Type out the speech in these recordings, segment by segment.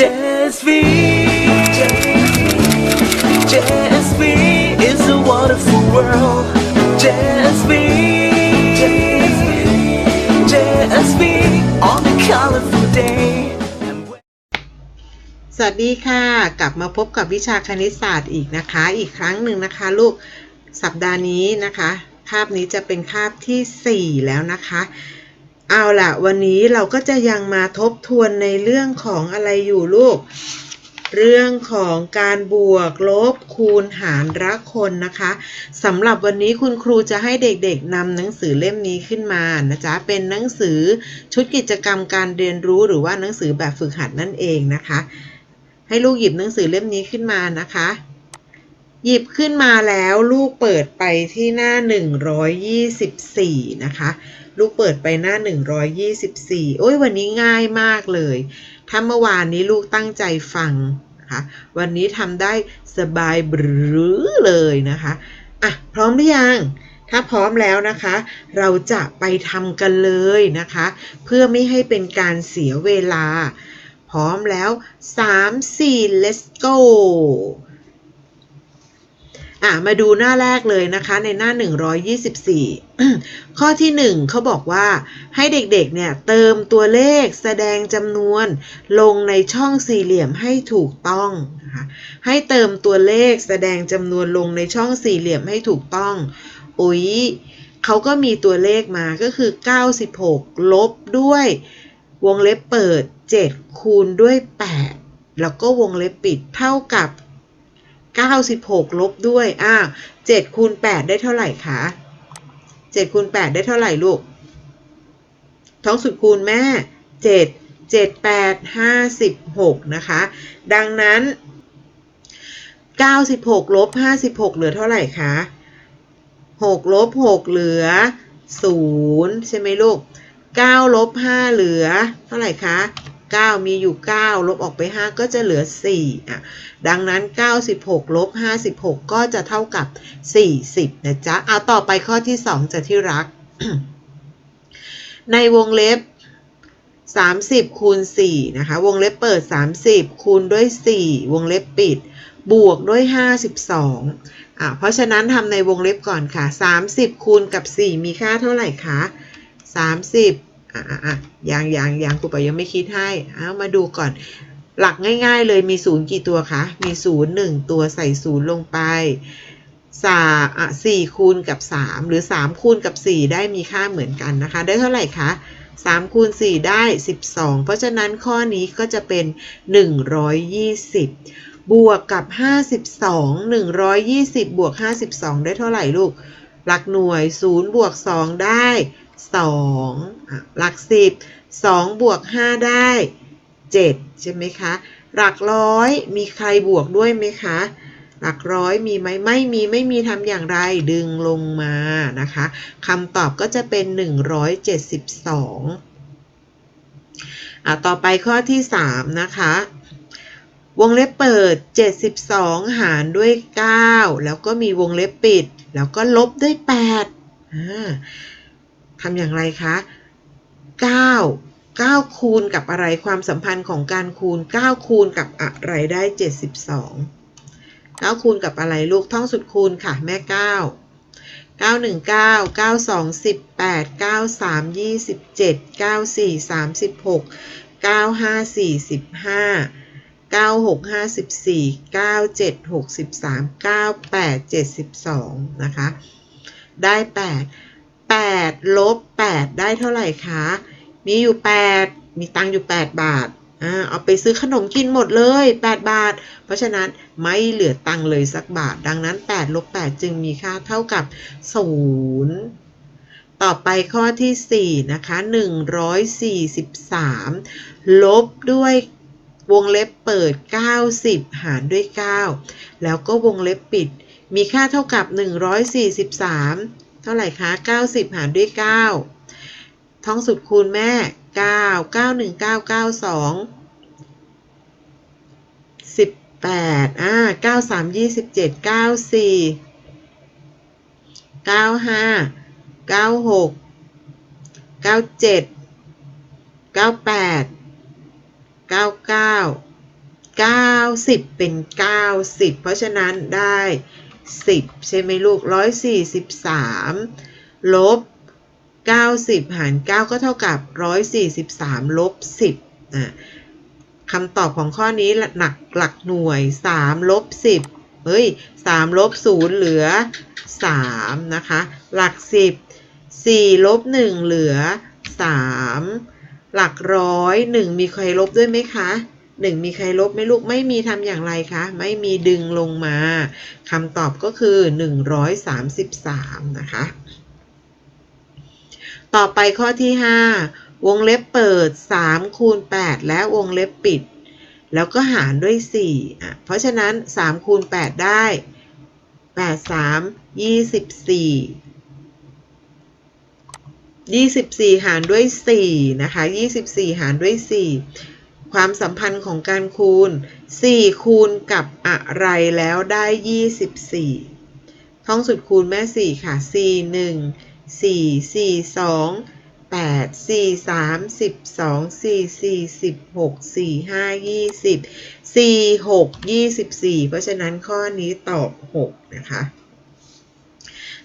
JSV JSV is a wonderful world JSV JSV on a colorful day สวัสดีค่ะ กลับมาพบกับวิชาคณิตศาสตร์อีกนะคะ อีกครั้งหนึ่งนะคะลูกสัปดาห์นี้นะคะ คาบนี้จะเป็นคาบที่ 4 แล้วนะคะ เอาละวันนี้เราก็จะยังมาทบทวนในเรื่องของอะไรอยู่ลูก เรื่องของการบวกลบคูณหารรักคนนะคะสำหรับวันนี้คุณครูจะให้เด็กๆนำหนังสือเล่มนี้ขึ้นมานะจ๊ะเป็นหนังสือชุดกิจกรรมการเรียนรู้หรือว่าหนังสือแบบฝึกหัดนั่นเองนะคะ ให้ลูกหยิบหนังสือเล่มนี้ขึ้นมานะคะ หยิบขึ้นมาแล้วลูกเปิดไปที่หน้า 124 นะคะ ลูกเปิดไปหน้า 124 โอ้ยวันนี้ง่ายมากเลย ถ้าเมื่อวานนี้ลูกตั้งใจฟังนะคะวันนี้ทำได้สบายบรือเลยนะคะอะพร้อมหรือยังถ้าพร้อมแล้วนะคะ เราจะไปทำกันเลยนะคะ เพื่อไม่ให้เป็นการเสียเวลา พร้อมแล้ว 3 4 let's go อะมาดูหน้าแรกเลยนะคะในหน้า 124 ข้อที่ 1เขาบอกว่าให้เด็กๆเนี่ยเติมตัวเลขแสดงจำนวน ลงในช่องสี่เหลี่ยมให้ถูกต้องนะคะให้เติมตัวเลขแสดงจำนวนลงในช่องสี่เหลี่ยมให้ถูกต้องอุ๊ยเขาก็มีตัวเลขมาก็คือ 96 ลบด้วยวงเล็บเปิด 7 คูณด้วย 8 แล้วก็วงเล็บปิดเท่ากับ 96 ลบด้วย อ้าว7คูณ8ได้เท่าไหร่คะ7คูณ8ได้เท่าไหร่ลูก ท้องสุดคูณแม่ 7 7 8 56 นะคะ ดังนั้น 96 ลบ 56 เหลือเท่าไหร่คะ 6 ลบ 6 เหลือ 0 ใช่ไหมลูก 9 ลบ 5 เหลือ เท่าไหร่คะ 9 มีอยู่ 9 ลบออกไป 5 ก็จะเหลือ 4 อะ ดังนั้น 96 ลบ 56 ก็จะเท่ากับ 40 นะจ๊ะ เอาต่อไปข้อที่ 2 จะที่รัก ในวงเล็บ 30 คูณ 4 นะคะ วงเล็บเปิด 30 คูณด้วย 4 วงเล็บปิด บวกด้วย 52 อะ เพราะฉะนั้นทำในวงเล็บก่อนค่ะ 30 คูณกับ 4 มีค่าเท่าไหร่คะ 30 อะอะอะยังยังยังครูปอยังไม่คิดให้เอามาดูก่อน หลักง่ายๆเลยมีศูนย์กี่ตัวคะ มีศูนย์หนึ่งตัวใส่ศูนย์ลงไปสามอะสี่คูณกับสามหรือสามคูณกับสี่ได้มีค่าเหมือนกันนะคะ ได้เท่าไหร่คะสามคูณสี่ได้สิบสองเพราะฉะนั้นข้อนี้ก็จะเป็นหนึ่งร้อยยี่สิบบวกกับห้าสิบสองหนึ่งร้อยยี่สิบบวกห้าสิบสองได้เท่าไหร่ลูก หลักหน่วยศูนย์บวกสองได้ สองหลักสิบสองบวกห้าได้ 7 ใช่ไหมคะ หลักร้อยมีใครบวกด้วยไหมคะ หลักร้อยมีไหมไม่มีไม่มีทำอย่างไรดึงลงมานะคะคำตอบก็จะเป็น 172อะต่อไปข้อที่ 3 นะคะวงเล็บเปิด 72 หารด้วย 9 แล้วก็มีวงเล็บปิด แล้วก็ลบด้วย8อ่า ทำอย่างไรคะ9 9 คูณกับอะไรความสัมพันธ์ของการคูณ 9 คูณกับอะไรได้ 72 9 คูณกับอะไรลูกท่องสุดคูณค่ะ แม่ 9 9 1 9 9 2 18 9 3 27 9 4 36 9 5 45 9 6 54 9 7 63 9 8 72 นะคะ ได้ 8 8 ลบ 8 ได้เท่าไหร่คะ มีอยู่ 8 มีตังค์อยู่ 8 บาทอ่าเอาไปซื้อขนมกินหมดเลย 8 บาท เพราะฉะนั้นไม่เหลือตังค์เลยสักบาท ดังนั้น 8 ลบ 8 จึงมีค่าเท่ากับ 0 ต่อไปข้อที่ 4 นะคะ 143 ลบด้วยวงเล็บเปิด 90 หารด้วย 9 แล้วก็วงเล็บปิด มีค่าเท่ากับ 143 เท่าไหร่คะ 90 หารด้วย 9ท่องสุดคูณแม่ 9 9 1 9 9 2 18อ่า9 3 27 9 4 9 5 9 6 9 7 9 8 9 9 90 เป็น 90 เพราะฉะนั้นได้ 10 ใช่ไหมลูก 143 ลบ 90 หาร 9 ก็เท่ากับ 143 ลบ 10อะคำตอบของข้อนี้หนักหลักหน่วย 3 ลบ 10 เฮ้ย 3 ลบ 0 เหลือ 3 นะคะ หลัก 10 4 ลบ 1 เหลือ 3 หลักร้อย 1 มีใครลบด้วยไหมคะ 1 มีใครลบไหมลูกไม่มีทำอย่างไรคะ ไม่มีดึงลงมาคำตอบก็คือ 133 นะคะ ต่อไปข้อที่ 5 วงเล็บเปิด 3 คูณ 8 และวงเล็บปิด แล้วก็หารด้วย4อะเพราะฉะนั้น 3 คูณ 8 ได้ 8 3 24 24 หารด้วย 4 นะคะ 24 หารด้วย 4 ความสัมพันธ์ของการคูณ 4 คูณกับอะไรแล้วได้ 24 ท่องสุดคูณแม่ 4 ค่ะ 4 1 4 4 2 8 4 3 12 4 4 16 4 5 20 4 6 24 เพราะฉะนั้นข้อนี้ตอบ 6 นะคะ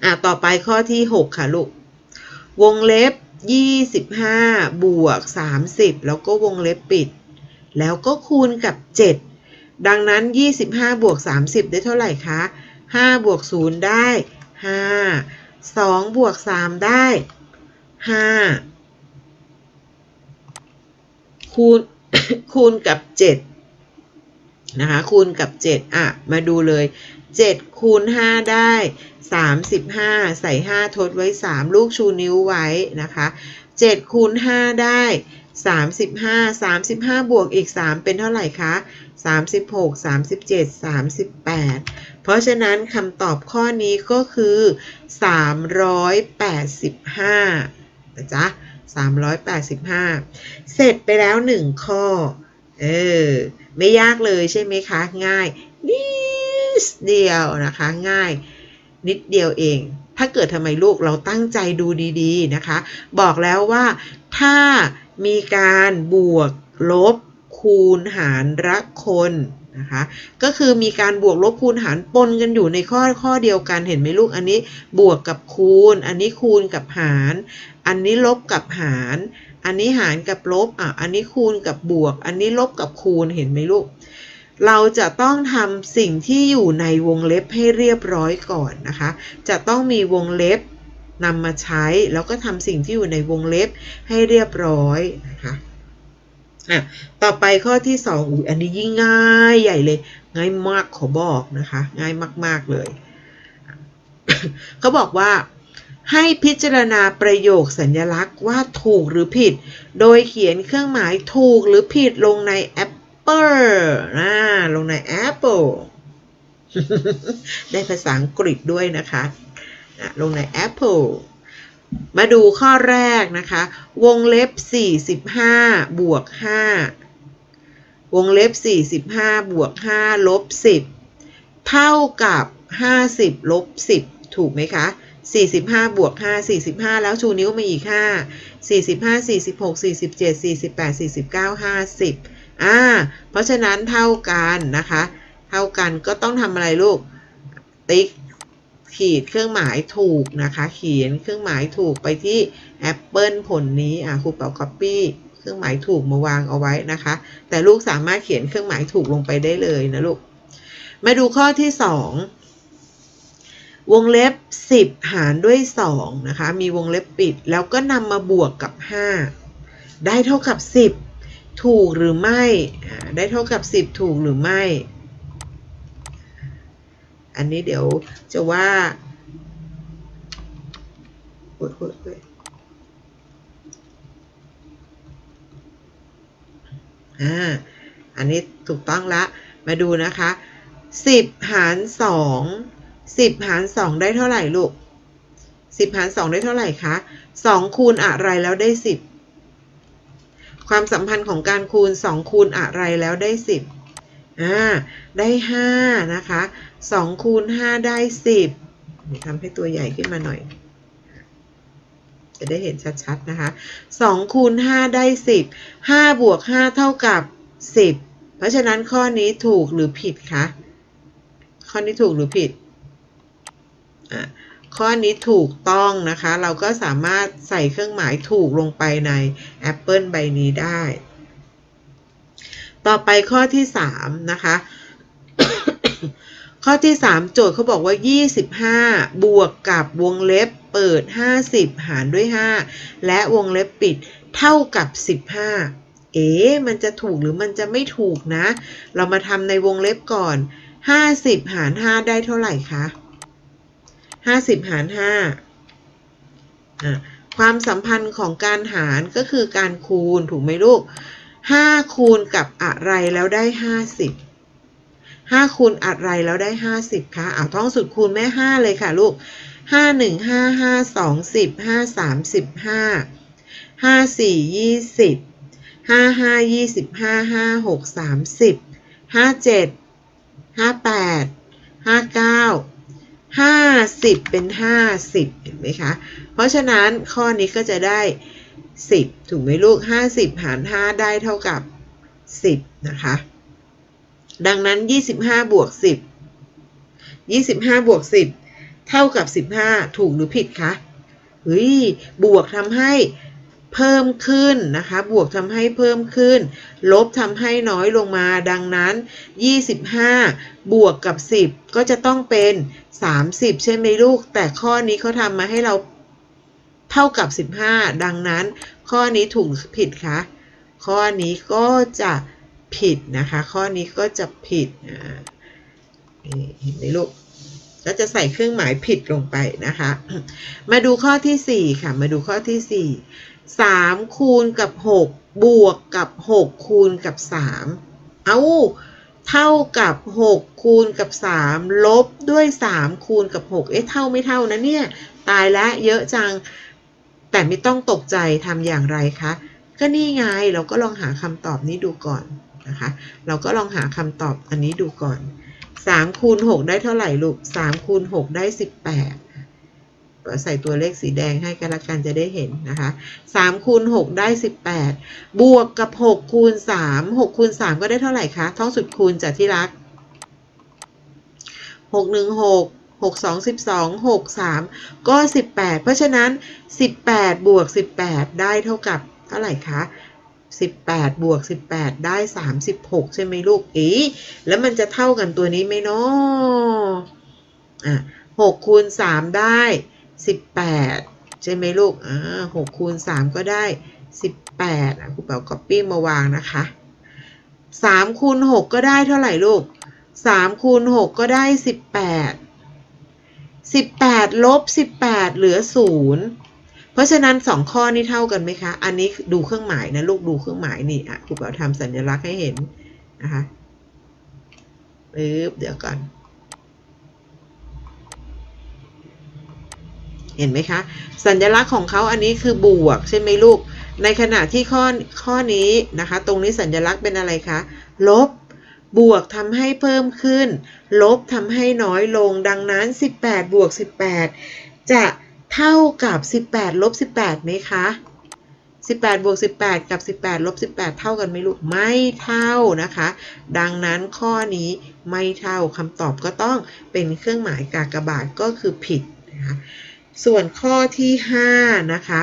อะ ต่อไปข้อที่ 6 ค่ะลูก วงเล็บ 25 บวก 30 แล้วก็วงเล็บปิด แล้วก็คูณกับ 7 ดังนั้น 25 บวก 30 ได้เท่าไหร่คะ5บวก 0 ได้ 5 2บวก 3 ได้ 5 คูณ คูณกับ 7 นะคะ คูณกับ 7 อะ มาดูเลย 7 คูณ 5 ได้ 35 ใส่ 5 ทดไว้ 3 ลูกชูนิ้วไว้นะคะ 7 คูณ 5 ได้ 35 35 บวกอีก 3 เป็นเท่าไหร่คะ 36 37 38 เพราะฉะนั้นคำตอบข้อนี้ก็คือ 385นะจ๊ะ385 เสร็จไปแล้ว 1 ข้อ เออ ไม่ยากเลยใช่ไหมคะ ง่ายนิดเดียวนะคะ ง่าย นิดเดียวเอง ถ้าเกิดทำไมลูกเราตั้งใจดูดีๆนะคะ บอกแล้วว่าถ้ามีการบวกลบคูณหารรักคนนะคะก็คือมีการบวกลบคูณหารปนกันอยู่ในข้อข้อเดียวกันเห็นไหมลูกอันนี้บวกกับคูณ อันนี้คูณกับหาร อันนี้ลบกับหาร อันนี้หารกับลบอะอันนี้คูณกับบวก อันนี้ลบกับคูณเห็นไหมลูก เราจะต้องทำสิ่งที่อยู่ในวงเล็บให้เรียบร้อยก่อนนะคะ จะต้องมีวงเล็บนำมาใช้ แล้วก็ทำสิ่งที่อยู่ในวงเล็บให้เรียบร้อยนะคะอะต่อไปข้อที่สองอุ้ยอันนี้ยิ่งง่ายใหญ่เลย ง่ายมากขอบอกนะคะ ง่ายมาก ๆ เลย เขาบอกว่าให้พิจารณาประโยคสัญลักษณ์ว่าถูกหรือผิด โดยเขียนเครื่องหมายถูกหรือผิดลงใน Apple นะลงใน Apple ได้ภาษาอังกฤษด้วยนะคะอะลงใน Apple มาดูข้อแรกนะคะ วงเล็บ 45 บวก 5 วงเล็บ 45 บวก 5 ลบ 10 เท่ากับ 50 ลบ 10 ถูกไหมคะ 45 บวก 5 45 แล้วชูนิ้วมาอีก 5 45 46 47 48 49 50 อ่า เพราะฉะนั้นเท่ากันนะคะ เท่ากันก็ต้องทำอะไรลูก ติ๊กขีดเครื่องหมายถูกนะคะ เขียนเครื่องหมายถูกไปที่แอปเปิลผลนี้อะครูเป่า copy เครื่องหมายถูกมาวางเอาไว้นะคะ แต่ลูกสามารถเขียนเครื่องหมายถูกลงไปได้เลยนะลูก มาดูข้อที่ 2 วงเล็บ 10 หารด้วย2นะคะ มีวงเล็บปิด แล้วก็นำมาบวกกับ 5 ได้เท่ากับ 10 ถูกหรือไม่ ได้เท่ากับ 10 ถูกหรือไม่ อันนี้เดี๋ยวจะว่าโอ๊ยโอ๊ยโอ๊ยอ่า อันนี้ถูกต้องละ มาดูนะคะสิบหารสองสิบหารสองได้เท่าไหร่ลูกสิบหารสองได้เท่าไหร่คะสองคูณอะไรแล้วได้สิบ ความสัมพันธ์ของการคูณสองคูณอะไรแล้วได้สิบอ่าได้ห้านะคะสองคูณห้าได้สิบทำให้ตัวใหญ่ขึ้นมาหน่อย จะได้เห็นชัดๆ นะคะสองคูณห้าได้สิบห้าบวกห้าเท่ากับสิบเพราะฉะนั้นข้อนี้ถูกหรือผิดคะ ข้อนี้ถูกหรือผิดอะ ข้อนี้ถูกต้องนะคะ เราก็สามารถใส่เครื่องหมายถูกลงไปในแอปเปิลใบนี้ได้ ต่อไปข้อที่ 3 นะคะ ข้อที่ 3 โจทย์เขาบอกว่า 25 บวกกับวงเล็บเปิด 50 หารด้วย 5 และวงเล็บปิดเท่ากับ 15 เอ๊ะมันจะถูกหรือมันจะไม่ถูกนะ เรามาทำในวงเล็บก่อน 50 หาร 5 ได้เท่าไหร่คะ 50 หาร5ความสัมพันธ์ของการหารก็คือการคูณถูกไหมลูก 5 คูณกับอะไรแล้วได้ 50 5 คูณอะไรแล้วได้ 50คะเอาท่องสุดคูณแม่ 5 เลยค่ะลูก 5 1 5 5 2 10 5 3 15 5 4 20 5 5 25 5 6 30 5 7 58 59 50 เป็น 50 เห็นไหมคะ เพราะฉะนั้นข้อนี้ก็จะได้ 10 ถูกไหมลูก 50 หาร 5 ได้เท่ากับ 10 นะคะ ดังนั้น 25 บวก 10 25 บวก 10 เท่ากับ 15 ถูกหรือผิดคะเฮ้ย บวกทำให้ เพิ่มขึ้นนะคะ บวกทำให้เพิ่มขึ้น ลบทำให้น้อยลงมาดังนั้น 25 บวกกับ 10 ก็จะต้องเป็น 30 ใช่ไหมลูก แต่ข้อนี้เขาทำมาให้เราเท่ากับ 15 ดังนั้น ข้อนี้ถูกผิดคะข้อนี้ก็จะผิดนะคะ ข้อนี้ก็จะผิดเห็นไหมลูกก็จะใส่เครื่องหมายผิดลงไปนะคะ มาดูข้อที่ 4 ค่ะ มาดูข้อที่ 4 3คูณกับ6บวกกับ6คูณกับ3เอาเท่ากับ6คูณกับ3ลบด้วย3คูณกับ6เอ๊ะเท่าไม่เท่านะเนี่ยตายแล้วเยอะจัง แต่ไม่ต้องตกใจทำอย่างไรคะก็นี่ไงเราก็ลองหาคำตอบนี้ดูก่อนนะคะ เราก็ลองหาคำตอบอันนี้ดูก่อน3คูณ6ได้เท่าไหร่ลูก3คูณ6ได้ 18 ใส่ตัวเลขสีแดงให้กันละกันจะได้เห็นนะคะ3คูณ6ได้ 18 บวกกับ 6 คูณ 3 6 คูณ 3 ก็ได้เท่าไหร่คะท่องสุดคูณจากที่รัก 6 1 6 6 2 12 6 3 ก็ 18 เพราะฉะนั้น 18 บวก 18 ได้เท่ากับเท่าไหร่คะ18 บวก 18 ได้ 36 ใช่ไหมลูกอีแล้วมันจะเท่ากันตัวนี้ไหมเนาะอะ6คูณ 3 ได้ 18 ใช่ไหมลูกอ่า6คูณ3ก็ได้ 18อะครูเป๋าก๊อปปี้มาวางนะคะ3คูณ6ก็ได้เท่าไหร่ลูก3คูณ6ก็ได้18 18ลบ18เหลือ0เพราะฉะนั้น2ข้อนี้เท่ากันไหมคะ อันนี้ดูเครื่องหมายนะลูกดูเครื่องหมายนี่อะครูเป๋าทำสัญลักษณ์ให้เห็นนะคะปึ๊บเดี๋ยวก่อน เห็นไหมคะ สัญลักษณ์ของเขาอันนี้คือบวกใช่ไหมลูก ในขณะที่ข้อข้อนี้นะคะ ตรงนี้สัญลักษณ์เป็นอะไรคะ ลบบวกทำให้เพิ่มขึ้น ลบทำให้น้อยลงดังนั้น 18 บวก 18 จะเท่ากับ 18 ลบ 18ไหมคะ 18 บวก 18 กับ 18 ลบ 18 เท่ากันไหมลูก ไม่เท่านะคะ ดังนั้นข้อนี้ไม่เท่าคำตอบก็ต้องเป็นเครื่องหมายกากบาทก็คือผิดนะคะ ส่วนข้อที่ 5 นะคะ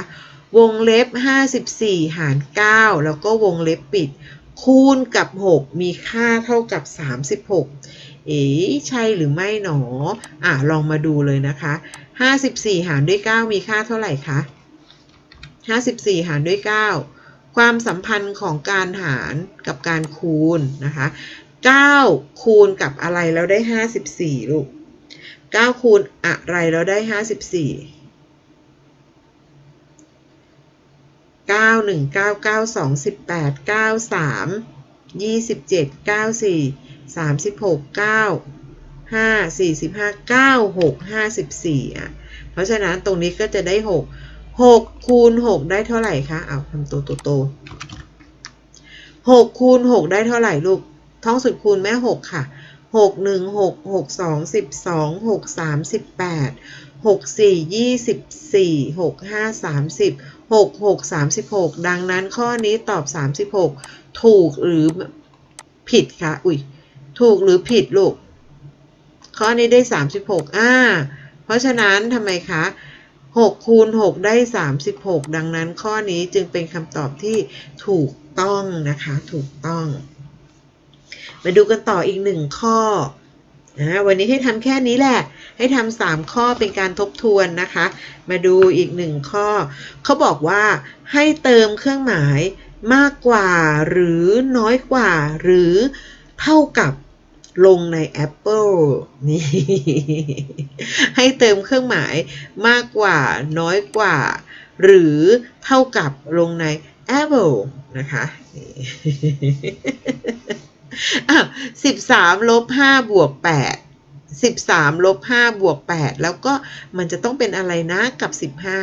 วงเล็บ 54 หาร 9 แล้วก็วงเล็บปิด คูณกับ 6 มีค่าเท่ากับ 36 เอ๋ใช่หรือไม่หนออะลองมาดูเลยนะคะ 54 หารด้วย 9 มีค่าเท่าไหร่คะ 54 หารด้วย 9 ความสัมพันธ์ของการหารกับการคูณนะคะ 9 คูณกับอะไรแล้วได้ 54 ลูก 9 คูณอะไรแล้วได้ 54 9 1 9 9 2 18 9 3 27 9 4 36 9 5 45 9 6 54อะเพราะฉะนั้นตรงนี้ก็จะได้ 6 6 คูณ 6 ได้เท่าไหร่คะ เอาทำตัวโตๆ6คูณ 6 ได้เท่าไหร่ลูกท่องสุดคูณแม่ 6 ค่ะ หกหนึ่งหกหกสองสิบสองหกสามสิบแปดหกสี่ยี่สิบสี่หกห้าสามสิบหกหกสามสิบหกดังนั้นข้อนี้ตอบสามสิบหกถูกหรือผิดคะอุ้ยถูกหรือผิดลูกข้อนี้ได้สามสิบหกอ่าเพราะฉะนั้นทำไมคะหกคูณหกได้สามสิบหกดังนั้นข้อนี้จึงเป็นคำตอบที่ถูกต้องนะคะ ถูกต้อง มาดูกันต่ออีกหนึ่งข้อนะวันนี้ให้ทำแค่นี้แหละ ให้ทำสามข้อเป็นการทบทวนนะคะ มาดูอีกหนึ่งข้อ เขาบอกว่าให้เติมเครื่องหมายมากกว่าหรือน้อยกว่าหรือเท่ากับลงใน Apple นี่ ให้เติมเครื่องหมายมากกว่าน้อยกว่า หรือเท่ากับลงใน Apple นะคะ สิบสามลบห้าบวกแปดสิบสามลบห้าบวกแปดแล้วก็มันจะต้องเป็นอะไรนะกับสิบห้า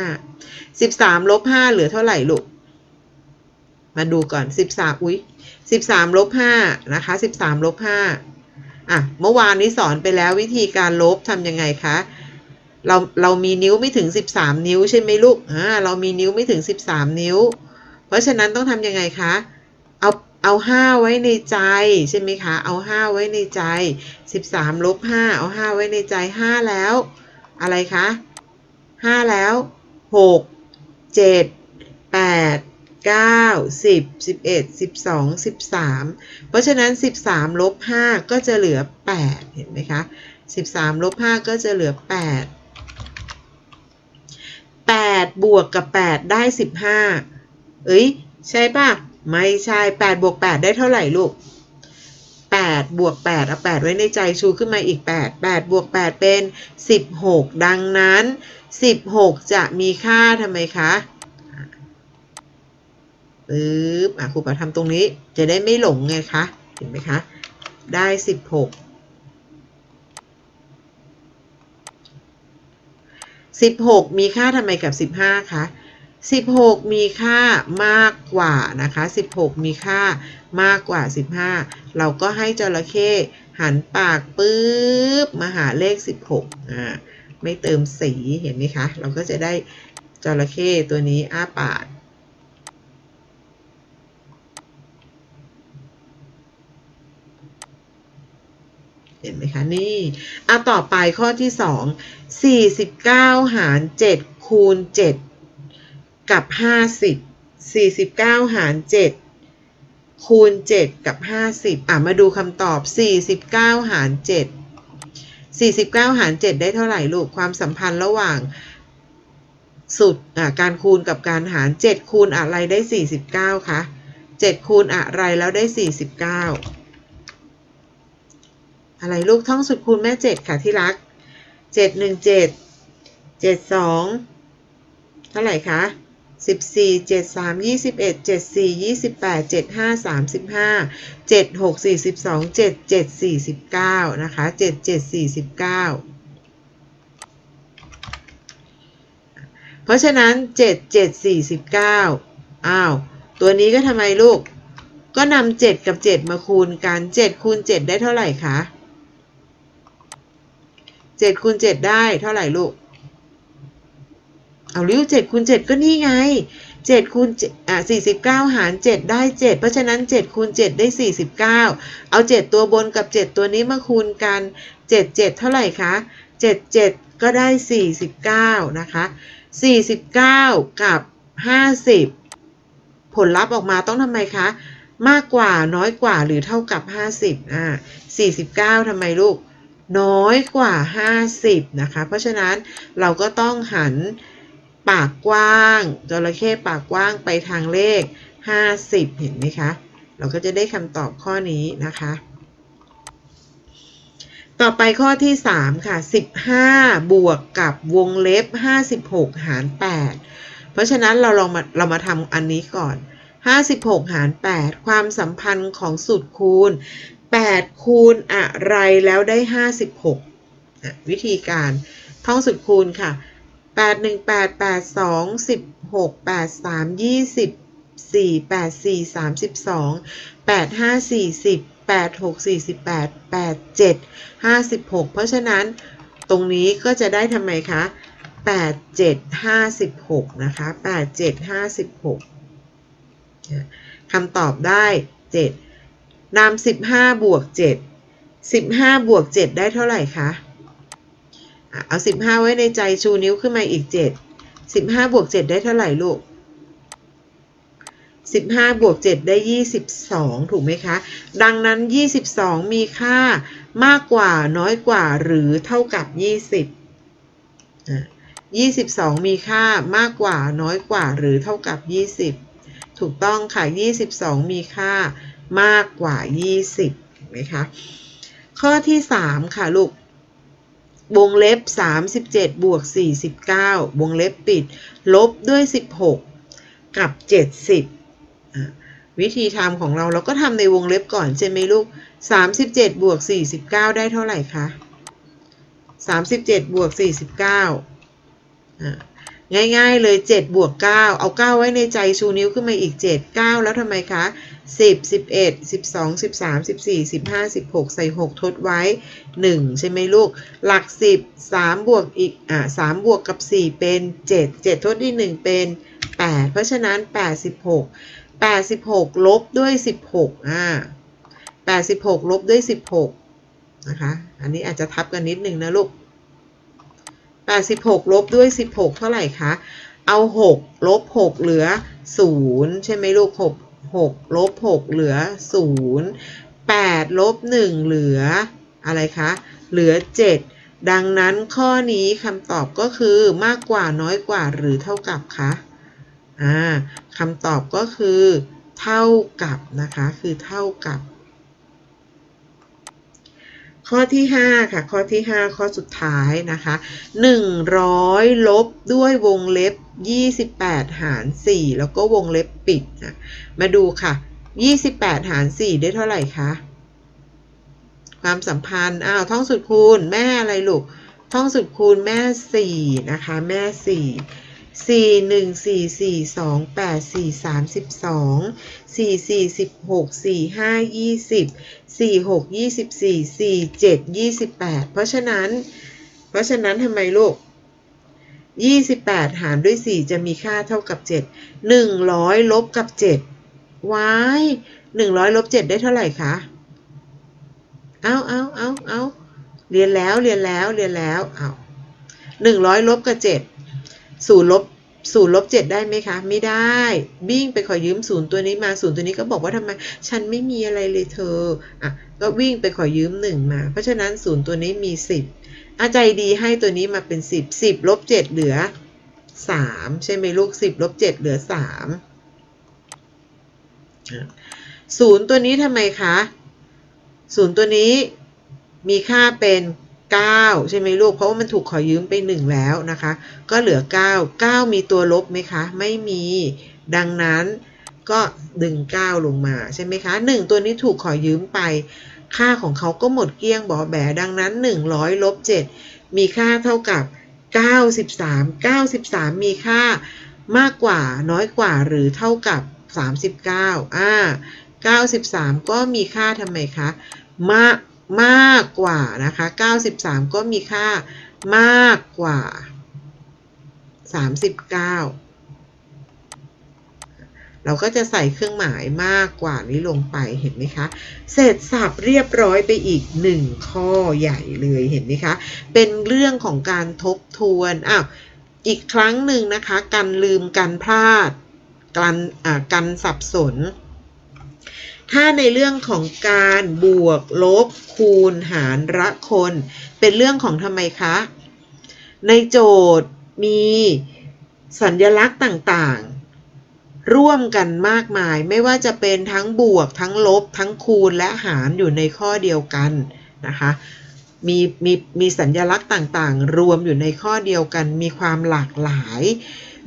สิบสามลบห้าเหลือเท่าไหร่ลูก มาดูก่อนสิบสามอุ๊ยสิบสามลบห้านะคะสิบสามลบห้าอะ เมื่อวานนี้สอนไปแล้ววิธีการลบทำยังไงคะเราเรามีนิ้วไม่ถึง 13 นิ้วใช่ไหมลูกอ่าเรามีนิ้วไม่ถึง 13 นิ้ว เพราะฉะนั้นต้องทำยังไงคะ เอาห้าไว้ในใจใช่ไหมคะ เอาห้าไว้ในใจ13ลบห้าเอาห้าไว้ในใจห้าแล้ว อะไรคะห้าแล้วหกเจ็ดแปดเก้าสิบสิบเอ็ดสิบสองสิบสามเพราะฉะนั้นสิบสามลบห้าก็จะเหลือแปดเห็นไหมคะสิบสามลบห้าก็จะเหลือแปดแปดบวกกับแปดได้สิบห้าเอ้ยใช่ป่ะ ไม่ใช่แปดบวกแปดได้เท่าไหร่ลูกแปดบวกแปดเอาแปดไว้ในใจชูขึ้นมาอีกแปดแปดบวกแปดเป็นสิบหกดังนั้นสิบหกจะมีค่าทำไมคะปึ๊บอะครูปาทำตรงนี้จะได้ไม่หลงไงคะ เห็นไหมคะ ได้สิบหกสิบหกมีค่าทำไมกับสิบห้าคะ 16 มีค่ามากกว่านะคะ 16 มีค่ามากกว่า 15 เราก็ให้จระเข้หันปากปุ๊บมาหาเลข 16อ่าไม่เติมสีเห็นไหมคะ เราก็จะได้จระเข้ตัวนี้อ้าปากเห็นไหมคะ นี่อะต่อไปข้อที่ 2 49 หาร 7 คูณ 7 กับ50 49หาร7คูณ7กับ50อะมาดูคำตอบ49หาร7 49หาร7ได้เท่าไหร่ลูกความสัมพันธ์ระหว่างสุดอะการคูณกับการหาร7คูณอะไรได้49คะ7คูณอะไรแล้วได้49อะไรลูกท่องสุดคูณแม่7ค่ะที่รัก7 1 7 7 2เท่าไหร่คะ สิบสี่เจ็ดสามยี่สิบเอ็ดเจ็ดสี่ยี่สิบแปดเจ็ดห้าสามสิบห้าเจ็ดหกสี่สิบสองเจ็ดเจ็ดสี่สิบเก้านะคะเจ็ดเจ็ดสี่สิบเก้าเพราะฉะนั้นเจ็ดเจ็ดสี่สิบเก้าอ้าว ตัวนี้ก็ทำไมลูก ก็นำเจ็ดกับเจ็ดมาคูณกันเจ็ดคูณเจ็ดได้เท่าไหร่คะเจ็ดคูณเจ็ดได้เท่าไหร่ลูก เอาลิ้วเจ็ดคูณเจ็ดก็นี่ไงเจ็ดคูณอะสี่สิบเก้าหารเจ็ดได้เจ็ดเพราะฉะนั้นเจ็ดคูณเจ็ดได้สี่สิบเก้าเอาเจ็ดตัวบนกับเจ็ดตัวนี้มาคูณกันเจ็ดเจ็ดเท่าไหร่คะเจ็ดเจ็ดก็ได้สี่สิบเก้านะคะสี่สิบเก้ากับห้าสิบผลลัพธ์ออกมาต้องทำไมคะ มากกว่าน้อยกว่าหรือเท่ากับห้าสิบอ่าสี่สิบเก้าทำไมลูกน้อยกว่า 50 นะคะ เพราะฉะนั้นเราก็ต้องหัน ปากกว้างจระเข้ปากกว้างไปทางเลข 50 เห็นไหมคะ เราก็จะได้คำตอบข้อนี้นะคะ ต่อไปข้อที่ 3 ค่ะ 15 บวกกับวงเล็บ 56 หาร 8 เพราะฉะนั้นเราลองมาเรามาทำอันนี้ก่อน 56 หาร 8 ความสัมพันธ์ของสูตรคูณ 8 คูณอะไรแล้วได้ 56 วิธีการท่องสูตรคูณค่ะ แปดหนึ่งแปดแปดสองสิบหกแปดสามยี่สิบสี่แปดสี่สามสิบสองแปดห้าสี่สิบแปดหกสี่สิบแปดแปดเจ็ดห้าสิบหกเพราะฉะนั้นตรงนี้ก็จะได้ทำไมคะแปดเจ็ดห้าสิบหกนะคะแปดเจ็ดห้าสิบหกคำตอบได้เจ็ดนำสิบห้าบวกเจ็ดสิบห้าบวกเจ็ดได้เท่าไหร่คะ เอาสิบห้าไว้ในใจชูนิ้วขึ้นมาอีกเจ็ดสิบห้าบวกเจ็ดได้เท่าไหร่ลูกสิบห้าบวกเจ็ดได้ยี่สิบสองถูกไหมคะ ดังนั้นยี่สิบสองมีค่ามากกว่าน้อยกว่าหรือเท่ากับยี่สิบยี่สิบสองมีค่ามากกว่าน้อยกว่าหรือเท่ากับยี่สิบถูกต้องค่ะ22มีค่ามากกว่า20เห็นไหมคะ ข้อที่3ค่ะลูก วงเล็บ 37 บวก 49 วงเล็บปิด ลบด้วย 16 กับ 70 วิธีทำของเราเราก็ทำในวงเล็บก่อนใช่ไหมลูก 37 บวก 49 ได้เท่าไหร่คะ 37 บวก 49 ง่ายๆเลย 7 บวก 9 เอา 9 ไว้ในใจชูนิ้วขึ้นมาอีก 7 9 แล้วทำไมคะ 10 11 12 13 14 15 16ใส่6ทดไว้1ใช่ไหมลูก หลัก10 3บวกอีกอะ3บวกกับ4เป็น7 7ทดที่1เป็น8เพราะฉะนั้น86 86ลบด้วย16อ่า86ลบด้วย16นะคะ อันนี้อาจจะทับกันนิดนึงนะลูก86ลบด้วย16เท่าไหร่คะ เอา6ลบ6เหลือ0ใช่ไหมลูก 6 6ลบ6เหลือ0 8ลบ1เหลืออะไรคะ เหลือ7ดังนั้นข้อนี้คำตอบก็คือมากกว่าน้อยกว่าหรือเท่ากับคะอ่าคำตอบก็คือ เท่ากับนะคะ คือเท่ากับ ข้อที่ 5 ค่ะ ข้อที่ 5 ข้อสุดท้ายนะคะ 100 ลบด้วยวงเล็บ 28 หาร 4 แล้วก็วงเล็บปิดนะมาดูค่ะ 28 หาร 4 ได้เท่าไหร่คะ ความสัมพันธ์ อ้าว ท่องสุดคูณ แม่อะไรลูก ท่องสุดคูณแม่ 4 นะคะ แม่ 4 4 1 4 4 2 8 4 3 12 4 4 16 4 5 20 4 6 24 4 7 28เพราะฉะนั้น เพราะฉะนั้นทำไมลูก28หารด้วย4จะมีค่าเท่ากับ7 100ลบกับ7ว้าย100ลบ7ได้เท่าไหร่คะเอาเอาเอาเอาเรียนแล้วเรียนแล้วเรียนแล้วเอา100ลบกับ7ศูนย์ลบ ศูนย์ลบเจ็ดได้ไหมคะ ไม่ได้บิ้งไปขอยืมศูนย์ตัวนี้มาศูนย์ตัวนี้ก็บอกว่าทำไม ฉันไม่มีอะไรเลยเธออะก็วิ่งไปขอยืมหนึ่งมา เพราะฉะนั้นศูนย์ตัวนี้มีสิบอาใจดีให้ตัวนี้มาเป็นสิบสิบลบเจ็ดเหลือสามใช่ไหมลูกสิบลบเจ็ดเหลือสามศูนย์ตัวนี้ทำไมคะศูนย์ตัวนี้มีค่าเป็น 9 ใช่ไหมลูก เพราะว่ามันถูกขอยืมไป 1 แล้วนะคะ ก็เหลือ 9 9 มีตัวลบไหมคะ ไม่มี ดังนั้นก็ดึง 9 ลงมาใช่ไหมคะ 1 ตัวนี้ถูกขอยืมไป ค่าของเขาก็หมดเกลี้ยงบอแบ ดังนั้น 100ลบ7มีค่าเท่ากับ 93 93 มีค่ามากกว่าน้อยกว่าหรือเท่ากับ 39อ่า93 ก็มีค่าทำไมคะมาก มากกว่านะคะ 93 ก็มีค่ามากกว่า 39 เราก็จะใส่เครื่องหมายมากกว่านี้ลงไปเห็นไหมคะ เสร็จสับเรียบร้อยไปอีกหนึ่งข้อใหญ่เลยเห็นไหมคะ เป็นเรื่องของการทบทวนอ้าวอีกครั้งหนึ่งนะคะกันลืมกันพลาดกันอ่ากันสับสน ถ้าในเรื่องของการบวกลบคูณหารละคน เป็นเรื่องของทำไมคะ ในโจทย์มีสัญลักษณ์ต่างๆ ร่วมกันมากมายไม่ว่าจะเป็นทั้งบวกทั้งลบ ทั้งคูณและหารอยู่ในข้อเดียวกันนะคะมีมีมีสัญลักษณ์ต่างๆ รวมอยู่ในข้อเดียวกันมีความหลากหลาย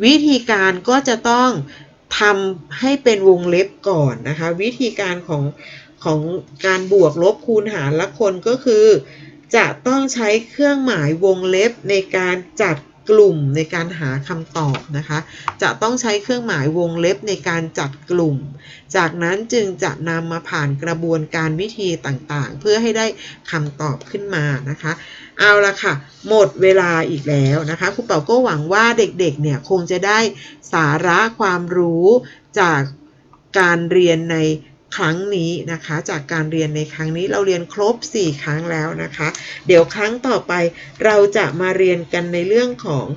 วิธีการก็จะต้อง ทำให้เป็นวงเล็บก่อนนะคะ วิธีการของของการบวกลบคูณหารละคนก็คือ จะต้องใช้เครื่องหมายวงเล็บในการจัด กลุ่มในการหาคำตอบนะคะ จะต้องใช้เครื่องหมายวงเล็บในการจัดกลุ่ม จากนั้นจึงจะนำมาผ่านกระบวนการวิธีต่างๆ เพื่อให้ได้คำตอบขึ้นมานะคะ เอาละค่ะ หมดเวลาอีกแล้วนะคะครูเป๋าก็หวังว่าเด็กๆเนี่ยคงจะได้สาระความรู้จากการเรียนใน ครั้งนี้นะคะ จากการเรียนในครั้งนี้เราเรียนครบ 4 ครั้งแล้วนะคะ เดี๋ยวครั้งต่อไปเราจะมาเรียนกันในเรื่องของ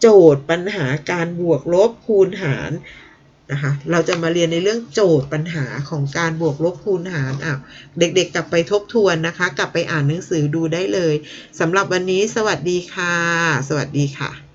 โจทย์ปัญหาการบวกลบคูณหารนะคะเราจะมาเรียนในเรื่องโจทย์ปัญหาของการบวกลบคูณหารอะเด็กๆ กลับไปทบทวนนะคะ กลับไปอ่านหนังสือดูได้เลยสำหรับวันนี้สวัสดีค่ะ สวัสดีค่ะ